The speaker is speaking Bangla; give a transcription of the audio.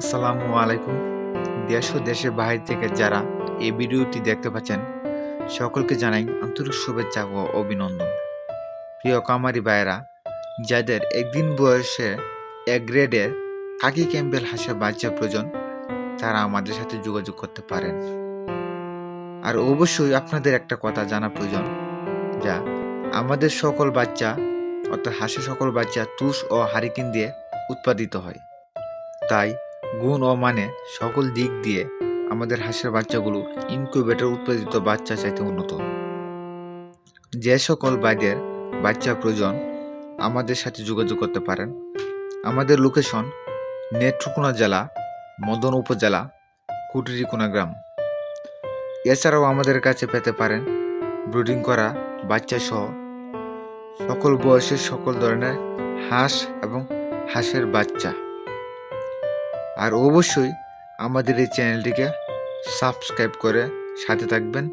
আসসালামু আলাইকুম। দেশ ও দেশের বাইরে থেকে যারা এই ভিডিওটি দেখতে পাচ্ছেন, সকলকে জানাই আন্তরিক শুভেচ্ছা ও অভিনন্দন। প্রিয় কামারি ভাইয়েরা, যাদের একদিন বয়সে এক গ্রেডের কাকি ক্যাম্বেল হাঁসের বাচ্চা প্রয়োজন, তারা আমাদের সাথে যোগাযোগ করতে পারেন। আর অবশ্যই আপনাদের একটা কথা জানা প্রয়োজন, যা আমাদের সকল বাচ্চা, অর্থাৎ হাঁসের সকল বাচ্চা তুষ ও হারিকেন দিয়ে উৎপাদিত হয়। তাই গুণ ও মানে সকল দিক দিয়ে আমাদের হাঁসের বাচ্চাগুলো ইনকিউবেটর উৎপাদিত বাচ্চা চাইতে উন্নত। যে সকল বাইদের বাচ্চা প্রয়োজন আমাদের সাথে যোগাযোগ করতে পারেন। আমাদের লোকেশন নেত্রকোনা জেলা, মদন উপজেলা, কুটিরিকোনা গ্রাম। এছাড়াও আমাদের কাছে পেতে পারেন ব্রিডিং করা বাচ্চা সহ সকল বয়সের সকল ধরনের হাঁস এবং হাঁসের বাচ্চা। আর অবশ্যই আমাদের এই চ্যানেলটিকে সাবস্ক্রাইব করে সাথে থাকবেন।